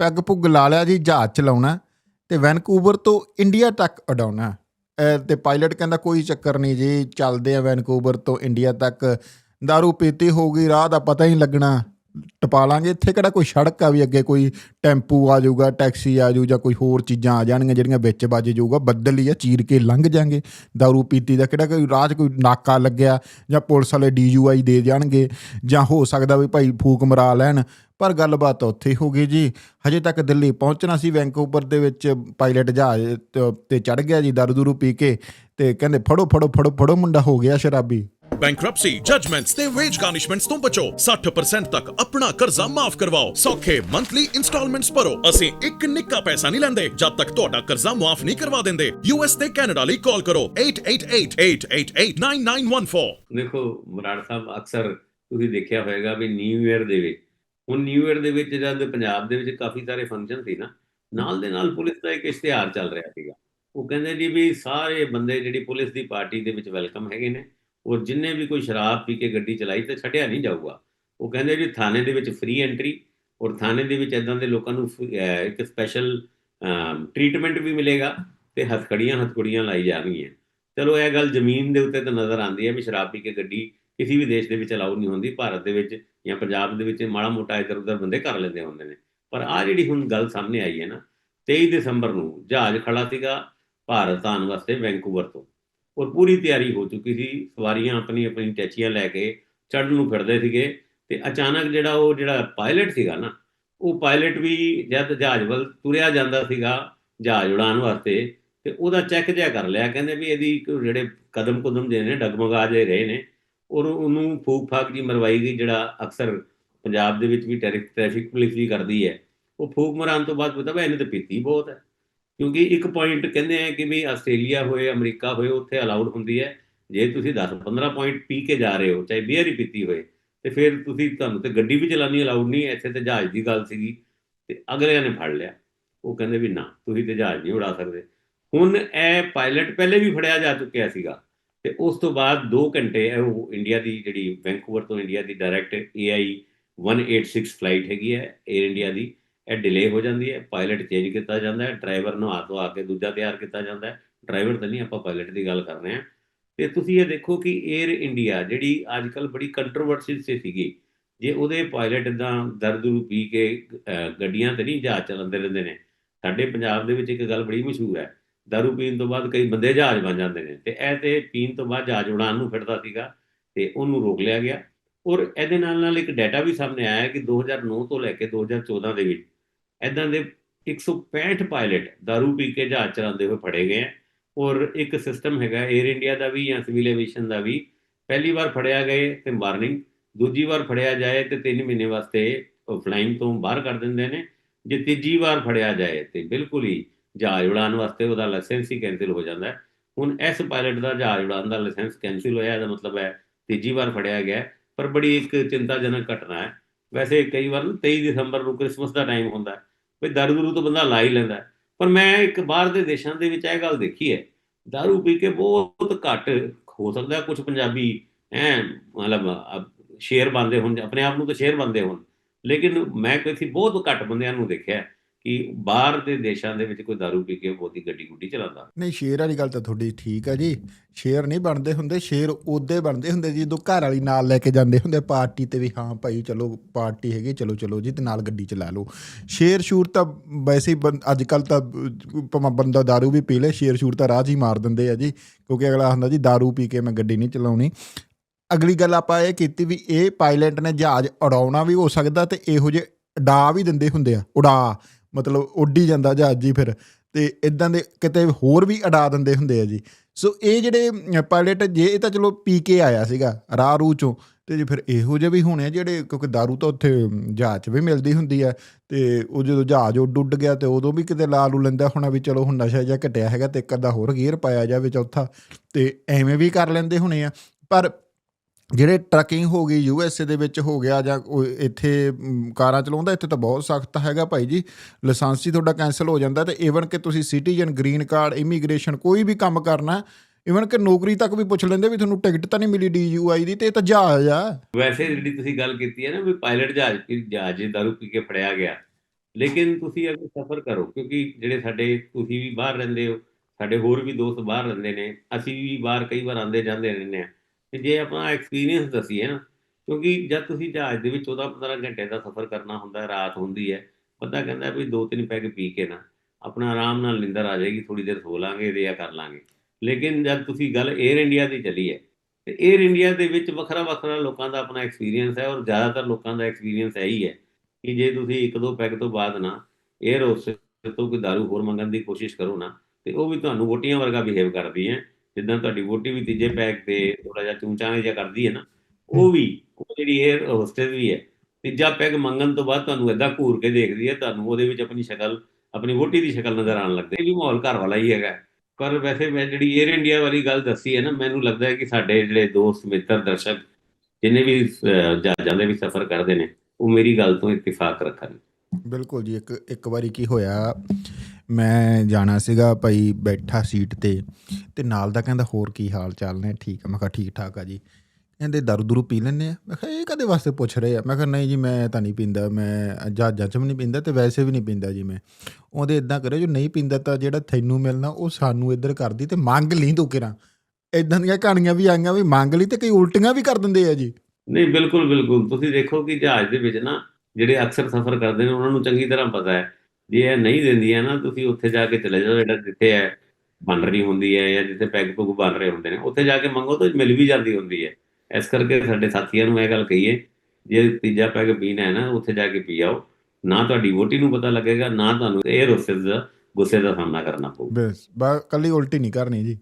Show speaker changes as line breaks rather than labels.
Peg ਪੁੱਗ ਲਾ ਲਿਆ ਜੀ, ਜਹਾਜ਼ ਚਲਾਉਣਾ ਤੇ ਵੈਨਕੂਵਰ ਤੋਂ ਇੰਡੀਆ ਤੱਕ ਉਡਾਉਣਾ ਅਹ ਤੇ ਪਾਇਲਟ ਕਹਿੰਦਾ ਕੋਈ ਚੱਕਰ ਨਹੀਂ ਜੀ, ਚੱਲਦੇ ਆ ਵੈਨਕੂਵਰ ਤੋਂ ਇੰਡੀਆ ਤੱਕ। दारू ਪੀਤੀ ਹੋਊਗੀ, ਰਾਹ ਦਾ ਪਤਾ ਹੀ ਨਹੀਂ ਲੱਗਣਾ। ਟਪਾ ਲਾਂਗੇ। ਇੱਥੇ ਕਿਹੜਾ ਕੋਈ ਸੜਕ ਆ ਵੀ ਅੱਗੇ ਕੋਈ ਟੈਂਪੂ ਆ ਜਾਊਗਾ, ਟੈਕਸੀ ਆ ਜਾਊ ਜਾਂ ਕੋਈ ਹੋਰ ਚੀਜ਼ਾਂ ਆ ਜਾਣਗੀਆਂ ਜਿਹੜੀਆਂ ਵਿੱਚ ਵੱਜ ਜਾਊਗਾ, ਬੱਦਲ ਹੀ ਆ, ਚੀਰ ਕੇ ਲੰਘ ਜਾਣਗੇ दारू ਪੀਤੀ ਦਾ ਕਿਹੜਾ ਕੋਈ ਰਾਹ 'ਚ ਕੋਈ ਨਾਕਾ ਲੱਗਿਆ ਜਾਂ ਪੁਲਿਸ ਵਾਲੇ ਡੀਯੂਆਈ ਦੇ ਜਾਣਗੇ ਜਾਂ ਹੋ ਸਕਦਾ ਵੀ ਭਾਈ ਫੂਕ ਮਰਾ ਲੈਣ। ਪਰ ਗੱਲਬਾਤ ਉੱਥੇ ਹੀ ਹੋ ਗਈ ਜੀ। ਹਜੇ ਤੱਕ ਦਿੱਲੀ ਪਹੁੰਚਣਾ ਸੀ ਵੈਂਕੂਵਰ ਦੇ ਵਿੱਚ, ਪਾਇਲਟ ਜਹਾਜ਼ ਤੇ- ਤੇ ਚੜ ਗਿਆ ਜੀ ਦਾਰੂ ਦੂਰੂ ਪੀ ਕੇ ਤੇ ਕਹਿੰਦੇ ਫੜੋ ਫੜੋ ਫੜੋ ਫੜੋ ਮੁੰਡਾ ਹੋ ਗਿਆ ਸ਼ਰਾਬੀ।
ਬੈਂਕਰਪਸੀ ਜਜਮੈਂਟਸ ਤੇ ਵੇਜ ਗਾਰਨਿਸ਼ਮੈਂਟਸ ਤੋਂ ਬਚੋ। 60% ਤੱਕ ਆਪਣਾ ਕਰਜ਼ਾ ਮਾਫ ਕਰਵਾਓ। ਸੌਖੇ ਮੰਥਲੀ ਇਨਸਟਾਲਮੈਂਟਸ ਭਰੋ। ਅਸੀਂ ਇੱਕ ਨਿੱਕਾ ਪੈਸਾ ਨਹੀਂ ਲੈਂਦੇ, ਜਦ ਤੱਕ ਤੁਹਾਡਾ ਕਰਜ਼ਾ ਮਾਫ ਨਹੀਂ ਕਰਵਾ ਦਿੰਦੇ। ਯੂਐਸ ਤੇ ਕੈਨੇਡਾ ਲਈ ਕਾਲ ਕਰੋ। 8888889914
ਦੇਖੋ, ਮਰਾੜ ਸਾਹਿਬ, ਅਕਸਰ ਤੁਸੀਂ ਦੇਖਿਆ ਹੋਵੇਗਾ ਵੀ ਨਿਊ ਇਅਰ ਦੇ ਵਿੱਚ, ਹੁਣ ਨਿਊ ਇਅਰ ਦੇ ਵਿੱਚ ਜਦ ਪੰਜਾਬ ਦੇ ਵਿੱਚ ਕਾਫੀ ਸਾਰੇ ਫੰਕਸ਼ਨ ਸੀ ਨਾ, ਨਾਲ ਦੇ ਨਾਲ ਪੁਲਿਸ ਦਾ ਇੱਕ ਇਸ਼ਤਿਹਾਰ ਚੱਲ ਰਿਹਾ ਸੀਗਾ। ਉਹ ਕਹਿੰਦੇ ਜੀ ਵੀ ਸਾਰੇ ਬੰਦੇ ਜਿਹੜੀ ਪੁਲਿਸ ਦੀ ਪਾਰਟੀ ਦੇ ਵਿੱਚ ਵੈਲਕਮ ਹੈਗੇ ਨੇ। ਔਰ ਜਿੰਨੇ ਵੀ ਕੋਈ ਸ਼ਰਾਬ ਪੀ ਕੇ ਗੱਡੀ ਚਲਾਈ ਤੇ ਛੱਡਿਆ ਨਹੀਂ ਜਾਊਗਾ। ਉਹ ਕਹਿੰਦੇ ਜੀ ਥਾਣੇ ਦੇ ਵਿੱਚ ਫ੍ਰੀ ਐਂਟਰੀ ਔਰ ਥਾਣੇ ਦੇ ਵਿੱਚ ਇਦਾਂ ਦੇ ਲੋਕਾਂ ਨੂੰ ਫ- ਇੱਕ ਸਪੈਸ਼ਲ ਟ੍ਰੀਟਮੈਂਟ ਵੀ ਮਿਲੇਗਾ ਤੇ ਹੱਥਕੜੀਆਂ ਹਥਕੜੀਆਂ ਲਾਈ ਜਾਣਗੀਆਂ। ਚਲੋ ਇਹ ਗੱਲ ਜ਼ਮੀਨ ਦੇ ਉੱਤੇ ਤਾਂ ਨਜ਼ਰ ਆਉਂਦੀ ਹੈ ਵੀ ਸ਼ਰਾਬ ਪੀ ਕੇ ਗੱਡੀ ਕਿਸੇ ਵੀ ਦੇਸ਼ ਦੇ ਵਿੱਚ ਅਲਾਉਡ ਨਹੀਂ ਹੁੰਦੀ, ਭਾਰਤ ਦੇ ਵਿੱਚ ਜਾਂ ਪੰਜਾਬ ਦੇ ਵਿੱਚ ਮਾੜਾ ਮੋਟਾ ਇੱਧਰ ਉੱਧਰ ਬੰਦੇ ਕਰ ਲੈਂਦੇ ਹੁੰਦੇ ਨੇ। ਪਰ ਆ ਜਿਹੜੀ ਹੁਣ ਗੱਲ ਸਾਹਮਣੇ ਆਈ ਹੈ ਨਾ 23 ਦਸੰਬਰ ਨੂੰ ਜਹਾਜ਼ ਖੜਾ ਸੀਗਾ ਭਾਰਤ ਆਉਣ ਵਾਸਤੇ ਵੈਂਕੂਵਰ ਤੋਂ। ਔਰ ਪੂਰੀ ਤਿਆਰੀ ਹੋ ਚੁੱਕੀ ਸੀ। ਸਵਾਰੀਆਂ ਆਪਣੀ ਆਪਣੀ ਟੈਚੀਆਂ ਲੈ ਕੇ ਚੜ੍ਹਨ ਨੂੰ ਫਿਰਦੇ ਸੀਗੇ ਤੇ ਅਚਾਨਕ ਜਿਹੜਾ ਉਹ ਜਿਹੜਾ ਪਾਇਲਟ ਸੀਗਾ ਨਾ, ਉਹ ਪਾਇਲਟ ਵੀ ਜਦ ਜਹਾਜ਼ ਵੱਲ ਤੁਰਿਆ ਜਾਂਦਾ ਸੀਗਾ ਜਹਾਜ਼ ਉਡਾਉਣ ਵਾਸਤੇ ਤੇ ਉਹਦਾ ਚੈੱਕ ਜਿਹਾ ਕਰ ਲਿਆ, ਕਹਿੰਦੇ ਵੀ ਇਹਦੀ ਇੱਕ ਜਿਹੜੇ ਕਦਮ ਕੁਦਮ ਜੇ ਨੇ, ਡਗਮਗਾ ਜੇ ਰਹੇ ਨੇ, ਔਰ ਉਹਨੂੰ ਫੂਕ ਫਾਕ ਜੀ ਮਰਵਾਈ ਗਈ ਜਿਹੜਾ ਅਕਸਰ ਪੰਜਾਬ ਦੇ ਵਿੱਚ ਵੀ ਟ੍ਰੈਫਿਕ ਪੁਲਿਸ ਵੀ ਕਰਦੀ ਹੈ। ਉਹ ਫੂਕ ਮਰਾਉਣ ਤੋਂ ਬਾਅਦ ਪਤਾ ਵੀ ਇਹਨੇ ਤਾਂ ਪੀਤੀ ਬਹੁਤ ਹੈ। ਕਿਉਂਕਿ ਇੱਕ ਪੁਆਇੰਟ ਕਹਿੰਦੇ ਆ ਕਿ ਵੀ ਆਸਟ੍ਰੇਲੀਆ ਹੋਏ, ਅਮਰੀਕਾ ਹੋਏ, ਉੱਥੇ ਅਲਾਉਡ ਹੁੰਦੀ ਹੈ। ਜੇ ਤੁਸੀਂ 10 15 ਪੁਆਇੰਟ ਪੀ ਕੇ ਜਾ ਰਹੇ ਹੋ, ਚਾਹੇ ਬੀਅਰ ਹੀ ਪੀਤੀ ਹੋਏ, ਤੇ ਫਿਰ ਤੁਸੀਂ ਤੁਹਾਨੂੰ ਤੇ ਗੱਡੀ ਵੀ ਚਲਾਉਣੀ ਅਲਾਉਡ ਨਹੀਂ, ਇੱਥੇ ਤੇ ਜਹਾਜ਼ ਦੀ ਗੱਲ ਸੀਗੀ, ਤੇ ਅਗਲਿਆਂ ਨੇ ਫੜ ਲਿਆ। ਉਹ ਕਹਿੰਦੇ ਵੀ ਨਾ, ਤੁਸੀਂ ਤੇ ਜਹਾਜ਼ ਨਹੀਂ ਉਡਾ ਸਕਦੇ। ਹੁਣ ਇਹ ਪਾਇਲਟ ਪਹਿਲੇ ਵੀ ਫੜਿਆ ਜਾ ਚੁੱਕਿਆ ਸੀਗਾ, ਤੇ ਉਸ ਤੋਂ ਬਾਅਦ 2 ਘੰਟੇ ਇਹ ਉਹ ਇੰਡੀਆ ਦੀ ਜਿਹੜੀ ਵੈਂਕੂਵਰ ਤੋਂ ਇੰਡੀਆ ਦੀ ਡਾਇਰੈਕਟ AI 186 ਫਲਾਈਟ ਹੈਗੀ ਹੈ 에ਅਰ ਇੰਡੀਆ ਦੀ। ਇਹ ਡਿਲੇ ਹੋ ਜਾਂਦੀ ਹੈ ਪਾਇਲਟ ਚੇਂਜ ਕੀਤਾ ਜਾਂਦਾ ਹੈ ਡਰਾਈਵਰ ਨੂੰ ਹੱਥੋਂ ਆ ਕੇ ਦੂਜਾ ਤਿਆਰ ਕੀਤਾ ਜਾਂਦਾ ਹੈ। ਡਰਾਈਵਰ ਤਾਂ ਨਹੀਂ, ਆਪਾਂ ਪਾਇਲਟ ਦੀ ਗੱਲ ਕਰ ਰਹੇ ਹਾਂ। ਤੇ ਤੁਸੀਂ ਇਹ ਦੇਖੋ ਕਿ 에ਅਰ ਇੰਡੀਆ ਜਿਹੜੀ ਅੱਜਕੱਲ ਬੜੀ ਕੰਟਰੋਵਰਸੀ ਸੀ ਸੀਗੀ, ਜੇ ਉਹਦੇ ਪਾਇਲਟ ਇਦਾਂ ਦਰਦੂ ਪੀ ਕੇ ਗੱਡੀਆਂ ਤੇ ਨਹੀਂ ਜਹਾਜ਼ ਚਲਾਉਂਦੇ ਰਹਿੰਦੇ ਨੇ, ਸਾਡੇ ਪੰਜਾਬ ਦੇ ਵਿੱਚ ਇੱਕ ਗੱਲ ਬੜੀ ਮਸ਼ਹੂਰ ਹੈ, ਦਾਰੂ ਪੀਣ ਤੋਂ ਬਾਅਦ ਕਈ ਬੰਦੇ ਜਹਾਜ਼ ਬਣ ਜਾਂਦੇ ਨੇ, ਤੇ ਇਹ ਤੇ ਪੀਣ ਤੋਂ ਬਾਅਦ ਜਹਾਜ਼ ਉਡਾਣ ਨੂੰ ਫਿਰਦਾ ਸੀਗਾ, ਤੇ ਉਹਨੂੰ ਰੋਕ ਲਿਆ ਗਿਆ। ਔਰ ਇਹਦੇ ਨਾਲ ਨਾਲ ਇੱਕ ਡਾਟਾ ਵੀ ਸਾਹਮਣੇ ਆਇਆ ਕਿ 2009 ਤੋਂ ਲੈ ਕੇ 2014 ਦੇ ਵਿੱਚ ਇਦਾਂ ਦੇ 165 ਪਾਇਲਟ ਦਾਰੂ ਪੀ ਕੇ ਜਹਾਜ਼ ਚਲਾਉਂਦੇ ਹੋਏ ਫੜੇ ਗਏ ਹੈ ਔਰ ਇੱਕ ਸਿਸਟਮ ਹੈਗਾ 에ਅਰ ਇੰਡੀਆ ਦਾ ਵੀ ਜਾਂ ਸਿਵਲ ਐਵੀਏਸ਼ਨ ਦਾ ਵੀ। ਪਹਿਲੀ ਵਾਰ ਫੜਿਆ ਗਏ ਤੇ ਵਾਰਨਿੰਗ ਦੂਜੀ ਵਾਰ ਫੜਿਆ ਜਾਏ ਤੇ 3 ਮਹੀਨੇ ਵਾਸਤੇ ਫਲਾਈਂਗ ਤੋਂ ਬਾਹਰ ਕਰ ਦਿੰਦੇ ਨੇ। ਜੇ ਤੀਜੀ ਵਾਰ ਫੜਿਆ ਜਾਏ ਤੇ ਬਿਲਕੁਲ ਹੀ ਜਹਾਜ਼ ਉਡਾਉਣ ਵਾਸਤੇ ਉਹਦਾ ਲਾਇਸੈਂਸ ਹੀ ਕੈਂਸਲ ਹੋ ਜਾਂਦਾ। ਹੈ ਹੁਣ ਇਸ ਪਾਇਲਟ ਦਾ ਜਹਾਜ਼ ਉਡਾਉਣ ਦਾ ਲਾਇਸੈਂਸ ਕੈਂਸਲ ਹੋਇਆ, ਇਹਦਾ ਮਤਲਬ ਹੈ ਤੀਜੀ ਵਾਰ ਫੜਿਆ ਗਿਆ। ਪਰ ਬੜੀ ਇੱਕ ਚਿੰਤਾਜਨਕ ਘਟਨਾ ਹੈ। ਵੈਸੇ ਕਈ ਵਾਰ ਨਾ 23 ਦਸੰਬਰ ਨੂੰ ਕ੍ਰਿਸਮਸ ਦਾ ਟਾਈਮ ਹੁੰਦਾ। ਹੈ ਵੀ ਦਾਰੂ ਦੂਰੂ ਤੋਂ ਬੰਦਾ ਲਾ ਹੀ ਲੈਂਦਾ ਪਰ ਮੈਂ ਇੱਕ ਬਾਹਰ ਦੇ ਦੇਸ਼ਾਂ ਦੇ ਵਿੱਚ ਇਹ ਗੱਲ ਦੇਖੀ ਹੈ, ਦਾਰੂ ਪੀ ਕੇ ਬਹੁਤ ਘੱਟ ਹੋ ਸਕਦਾ ਕੁਝ ਪੰਜਾਬੀ ਐ ਮਤਲਬ ਸ਼ੇਰ ਬੰਦੇ ਹੋਣ ਆਪਣੇ ਆਪ ਨੂੰ ਤਾਂ ਸ਼ੇਰ ਬੰਦੇ ਹੋਣ। ਲੇਕਿਨ ਮੈਂ ਕਿਸੇ ਬਹੁਤ ਘੱਟ ਬੰਦਿਆਂ ਨੂੰ ਦੇਖਿਆ ਕਿ ਬਾਹਰ ਦੇ ਦੇਸ਼ਾਂ ਦੇ ਵਿੱਚ ਕੋਈ ਦਾਰੂ ਪੀ ਕੇ ਬਹੁਤੀ ਗੱਡੀ ਗੁੱਡੀ ਚਲਾਉਂਦਾ
ਨਹੀਂ ਸ਼ੇਰ ਵਾਲੀ ਗੱਲ ਤਾਂ ਤੁਹਾਡੀ ਠੀਕ ਆ ਜੀ ਸ਼ੇਰ ਨਹੀਂ ਬਣਦੇ ਹੁੰਦੇ ਸ਼ੇਰ ਉਹਦੇ ਬਣਦੇ ਹੁੰਦੇ ਜੀ ਜਦੋਂ ਘਰ ਵਾਲੀ ਨਾਲ ਲੈ ਕੇ ਜਾਂਦੇ ਹੁੰਦੇ ਪਾਰਟੀ ਤੇ ਵੀ ਹਾਂ ਭਾਈ ਚਲੋ ਪਾਰਟੀ ਹੈਗੀ ਚਲੋ ਚਲੋ ਜੀ ਤੇ ਨਾਲ ਗੱਡੀ ਚਲਾ ਲਓ ਸ਼ੇਰ ਸ਼ੂਰ ਤਾਂ ਵੈਸੇ ਹੀ ਅੱਜ ਕੱਲ ਤਾਂ ਅਹ, ਭਾਵੇਂ ਬੰਦਾ दारू ਵੀ ਪੀ ਲੇ ਸ਼ੇਰ ਸ਼ੂਰ ਤਾਂ ਰਾਹ 'ਚ ਹੀ ਮਾਰ ਦਿੰਦੇ ਆ ਜੀ ਕਿਉਂਕਿ ਅਗਲਾ ਹੁੰਦਾ ਜੀ दारू ਪੀ ਕੇ ਮੈਂ ਗੱਡੀ ਨਹੀਂ ਚਲਾਉਣੀ ਅਗਲੀ ਗੱਲ ਆਪਾਂ ਇਹ ਕੀਤੀ ਵੀ ਇਹ ਪਾਇਲਟ ਨੇ ਜਹਾਜ਼ ਉਡਾਉਣਾ ਵੀ ਹੋ ਸਕਦਾ ਤੇ ਇਹੋ ਜਿਹੇ ਉਡਾ ਵੀ ਦਿੰਦੇ ਹੁੰਦੇ ਆ ਉਡਾ ਮਤਲਬ ਉੱਡੀ ਜਾਂਦਾ ਜਹਾਜ਼ ਜੀ ਫਿਰ, ਤੇ ਇਦਾਂ ਦੇ ਕਿਤੇ ਹੋਰ ਵੀ ਉਡਾ ਦਿੰਦੇ ਹੁੰਦੇ ਆ ਜੀ। ਸੋ ਇਹ ਜਿਹੜੇ ਪਾਇਲਟ ਜੇ ਇਹ ਤਾਂ ਚਲੋ ਪੀ ਕੇ ਆਇਆ ਸੀਗਾ ਰਾਹ ਰੂ ਚੋਂ, ਤੇ ਜੇ ਫਿਰ ਇਹੋ ਜਿਹੇ ਵੀ ਹੋਣੇ ਆ ਜਿਹੜੇ ਕਿਉਂਕਿ दारू ਤਾਂ ਉੱਥੇ ਜਹਾਜ਼ 'ਚ ਵੀ ਮਿਲਦੀ ਹੁੰਦੀ ਆ, ਤੇ ਉਹ ਜਦੋਂ ਜਹਾਜ਼ ਉੱਡ ਉੱਡ ਗਿਆ ਤੇ ਉਦੋਂ ਵੀ ਕਿਤੇ ਲਾ ਲੂ ਲੈਂਦਾ ਹੋਣਾ ਵੀ ਚਲੋ ਹੁਣ ਨਸ਼ਾ ਜਿਹਾ ਘਟਿਆ ਹੈਗਾ ਤੇ ਇੱਕ ਅੱਧਾ ਹੋਰ ਗੇਅਰ ਪਾਇਆ ਜਾਵੇ ਚੌਥਾ, ਤੇ ਐਵੇਂ ਵੀ ਕਰ ਲੈਂਦੇ ਹੋਣੇ ਆ। ਪਰ ਜਿਹੜੇ ਟਰੱਕਿੰਗ ਹੋ ਗਈ ਯੂ ਐਸ ਏ ਦੇ ਵਿੱਚ ਹੋ ਗਿਆ ਜਾਂ ਕੋਈ ਇੱਥੇ ਕਾਰਾਂ ਚਲਾਉਂਦਾ, ਇੱਥੇ ਤਾਂ ਬਹੁਤ ਸਖਤ ਹੈਗਾ ਭਾਈ ਜੀ। ਲਾਇਸੈਂਸ ਹੀ ਤੁਹਾਡਾ ਕੈਨਸਲ ਹੋ ਜਾਂਦਾ ਤੇ ਈਵਨ ਕਿ ਤੁਸੀਂ ਸਿਟੀਜ਼ਨ ਗ੍ਰੀਨ ਕਾਰਡ, ਇਮੀਗ੍ਰੇਸ਼ਨ ਕੋਈ ਵੀ ਕੰਮ ਕਰਨਾ ਈਵਨ ਕਿ ਨੌਕਰੀ ਤੱਕ ਵੀ ਪੁੱਛ ਲੈਂਦੇ ਵੀ ਤੁਹਾਨੂੰ ਟਿਕਟ ਤਾਂ ਨਹੀਂ ਮਿਲੀ ਡੀਯੂਆਈ ਦੀ ਤੇ ਇਹ ਤਾਂ ਜਹਾਜ਼ ਆ।
ਵੈਸੇ ਜਿਹੜੀ ਤੁਸੀਂ ਗੱਲ ਕੀਤੀ ਹੈ ਨਾ ਵੀ ਪਾਇਲਟ ਜਹਾਜ਼ ਪੀ ਜਹਾਜ਼ ਦਾਰੂ ਪੀ ਕੇ ਫੜਿਆ ਗਿਆ। ਲੇਕਿਨ ਤੁਸੀਂ ਅਗਰ ਸਫ਼ਰ ਕਰੋ, ਕਿਉਂਕਿ ਜਿਹੜੇ ਸਾਡੇ, ਤੁਸੀਂ ਵੀ ਬਾਹਰ ਰਹਿੰਦੇ ਹੋ, ਸਾਡੇ ਹੋਰ ਵੀ ਦੋਸਤ ਬਾਹਰ ਰਹਿੰਦੇ ਨੇ, ਅਸੀਂ ਵੀ ਬਾਹਰ ਕਈ ਵਾਰ ਆਉਂਦੇ ਜਾਂਦੇ ਰਹਿੰਦੇ ਆ ਤੇ ਜੇ ਆਪਾਂ ਐਕਸਪੀਰੀਅੰਸ ਦਸੀਏ ਨਾ, ਕਿਉਂਕਿ ਜਦ ਤੁਸੀਂ ਜਹਾਜ਼ ਦੇ ਵਿੱਚ 14-15 ਘੰਟੇ ਦਾ ਸਫ਼ਰ ਕਰਨਾ ਹੁੰਦਾ, ਰਾਤ ਹੁੰਦੀ ਹੈ, ਬੰਦਾ ਕਹਿੰਦਾ ਵੀ ਦੋ ਤਿੰਨ ਪੈਗ ਪੀ ਕੇ ਨਾ, ਆਪਣਾ ਆਰਾਮ ਨਾਲ ਨਿੰਦਰ ਆ ਜਾਏਗੀ ਥੋੜੀ ਦੇਰ ਸੋ ਲਾਂਗੇ ਰਿਆ ਕਰ ਲਾਂਗੇ। ਲੇਕਿਨ ਜਦ ਤੁਸੀਂ ਗੱਲ 에ਅਰ ਇੰਡੀਆ ਦੀ ਚਲੀ ਹੈ, ਤੇ 에ਅਰ ਇੰਡੀਆ ਦੇ ਵਿੱਚ ਵੱਖਰਾ ਵੱਖਰਾ ਲੋਕਾਂ ਦਾ ਆਪਣਾ ਐਕਸਪੀਰੀਅੰਸ ਹੈ ਔਰ ਜ਼ਿਆਦਾਤਰ ਲੋਕਾਂ ਦਾ ਐਕਸਪੀਰੀਅੰਸ ਹੈ ਹੀ ਹੈ ਕਿ ਜੇ ਤੁਸੀਂ ਇੱਕ ਦੋ ਪੈਗ ਤੋਂ ਬਾਅਦ ਨਾ 에ਅਰ ਹੋਸਟਸ ਤੋਂ ਕੋਈ ਦਾਰੂ ਹੋਰ ਮੰਗਣ ਦੀ ਕੋਸ਼ਿਸ਼ ਕਰੋ ਨਾ, ਤੇ ਉਹ ਵੀ ਤੁਹਾਨੂੰ ਵੋਟੀਆਂ ਵਰਗਾ ਬਿਹੇਵ ਕਰਦੀ ਹੈ ਜਿੱਦਾਂ ਤੁਹਾਡੀ ਵੋਟੀ ਵੀ ਤੀਜੇ ਪੈਗ ਤੇ ਥੋੜਾ ਜਿਹਾ ਚੂੰਚਾਵੇਂ ਜਿਹਾ ਕਰਦੀ ਹੈ ਨਾ ਉਹ ਵੀ ਉਹ ਜਿਹੜੀ 에ਅਰ ਹੋਸਟਸ ਵੀ ਹੈ ਤੀਜਾ ਪੈਗ ਮੰਗਣ ਤੋਂ ਬਾਅਦ ਤੁਹਾਨੂੰ ਏਦਾਂ ਘੂਰ ਕੇ ਦੇਖਦੀ ਹੈ ਤੁਹਾਨੂੰ ਉਹਦੇ ਵਿੱਚ ਆਪਣੀ ਸ਼ਕਲ ਆਪਣੀ ਵੋਟੀ ਦੀ ਸ਼ਕਲ ਨਜ਼ਰ ਆਉਣ ਲੱਗਦੀ ਹੈ ਵੀ ਮਾਹੌਲ ਘਰ ਵਾਲਾ ਹੀ ਹੈਗਾ। ਪਰ ਵੈਸੇ ਮੈਂ ਜਿਹੜੀ 에ਅਰ ਇੰਡੀਆ ਵਾਲੀ ਗੱਲ ਦੱਸੀ ਹੈ ਨਾ ਮੈਨੂੰ ਲੱਗਦਾ ਹੈ ਕਿ ਸਾਡੇ ਜਿਹੜੇ ਦੋਸਤ ਮਿੱਤਰ ਦਰਸ਼ਕ ਜਿੰਨੇ ਵੀ ਅਹ, ਜਹਾਜ਼ਾਂ ਦੇ ਵੀ ਸਫ਼ਰ ਕਰਦੇ ਨੇ ਉਹ ਮੇਰੀ ਗੱਲ ਤੋਂ ਇਤਫਾਕ ਰੱਖਣ।
ਬਿਲਕੁਲ ਜੀ ਇੱਕ ਇੱਕ ਵਾਰੀ ਕੀ ਹੋਇਆ ਮੈਂ ਜਾਣਾ ਸੀਗਾ ਭਾਈ ਬੈਠਾ ਸੀਟ ਤੇ ਤੇ ਨਾਲ ਦਾ ਕਹਿੰਦਾ, ਹੋਰ ਕੀ ਹਾਲ ਚਾਲ ਨੇ? ਠੀਕ ਆ। ਮੈਂ ਕਿਹਾ, ਠੀਕ ਠਾਕ ਆ ਜੀ। ਕਹਿੰਦੇ, ਦਾਰੂ ਦੂਰੂ ਪੀ ਲੈਂਦੇ ਆ? ਮੈਂ ਕਿਹਾ, ਇਹ ਕਦੇ ਵਾਸਤੇ ਪੁੱਛ ਰਹੇ ਆ? ਮੈਂ ਕਿਹਾ, ਨਹੀਂ ਜੀ, ਮੈਂ ਤਾਂ ਨਹੀਂ ਪੀਂਦਾ। ਮੈਂ ਜਹਾਜ਼ਾਂ 'ਚ ਵੀ ਨਹੀਂ ਪੀਂਦਾ ਤੇ ਵੈਸੇ ਵੀ ਨਹੀਂ ਪੀਂਦਾ ਜੀ ਮੈਂ। ਉਹਦੇ ਇਦਾਂ ਕਰਿਓ, ਜੋ ਨਹੀਂ ਪੀਂਦਾ ਤਾਂ ਜਿਹੜਾ ਤੈਨੂੰ ਮਿਲਣਾ, ਉਹ ਸਾਨੂੰ ਇੱਧਰ ਕਰਦੀ ਤੇ ਮੰਗ ਲਈ ਤੂੰ ਕਿਰਾਂ। ਇਦਾਂ ਦੀਆਂ ਕਹਾਣੀਆਂ ਵੀ ਆਈਆਂ ਵੀ ਮੰਗ ਲਈ ਤੇ ਕਈ ਉਲਟੀਆਂ ਵੀ ਕਰ ਦਿੰਦੇ ਆ ਜੀ।
ਨਹੀਂ, ਬਿਲਕੁਲ ਬਿਲਕੁਲ। ਤੁਸੀਂ ਦੇਖੋ ਕਿ ਜਹਾਜ਼ ਦੇ ਵਿੱਚ ਨਾ, ਜਿਹੜੇ ਅਕਸਰ ਸਫ਼ਰ ਕਰਦੇ ਨੇ, ਉਹਨਾਂ ਨੂੰ ਚੰਗੀ ਤਰ੍ਹਾਂ ਪਤਾ ਹੈ। ਜੇ ਇਹ ਨਹੀਂ ਦਿੰਦੀਆਂ ਨਾ, ਤੁਸੀਂ ਉੱਥੇ ਜਾ ਕੇ ਚਲੇ ਜਾਓ, ਜਿਹੜਾ ਜਿੱਥੇ ਹੈ ਬਣ ਰਹੀ ਹੁੰਦੀ ਹੈ ਜਾਂ ਜਿੱਥੇ ਪੈਗ ਪੁਗ ਬਣ ਰਹੇ ਹੁੰਦੇ ਨੇ, ਉੱਥੇ ਜਾ ਕੇ ਮੰਗੋ ਤਾਂ ਮਿਲ ਵੀ ਜਾਂਦੀ ਹੁੰਦੀ ਹੈ। ਇਸ ਕਰਕੇ ਸਾਡੇ ਸਾਥੀਆਂ ਨੂੰ ਇਹ ਗੱਲ ਕਹੀਏ, ਜੇ ਤੀਜਾ ਪੈਗ ਪੀਣਾ ਹੈ ਨਾ, ਉੱਥੇ ਜਾ ਕੇ ਪੀ ਆਓ ਨਾ ਤੁਹਾਡੀ ਵੋਟੀ ਨੂੰ ਪਤਾ ਲੱਗੇਗਾ, ਨਾ ਤੁਹਾਨੂੰ ਇਹ ਹੋਸਟਸ ਦਾ, ਗੁੱਸੇ ਦਾ ਸਾਹਮਣਾ ਕਰਨਾ ਪਊ।
ਬਸ, ਕੱਲੀ ਉਲਟੀ ਨਹੀਂ ਕਰਨੀ ਜੀ।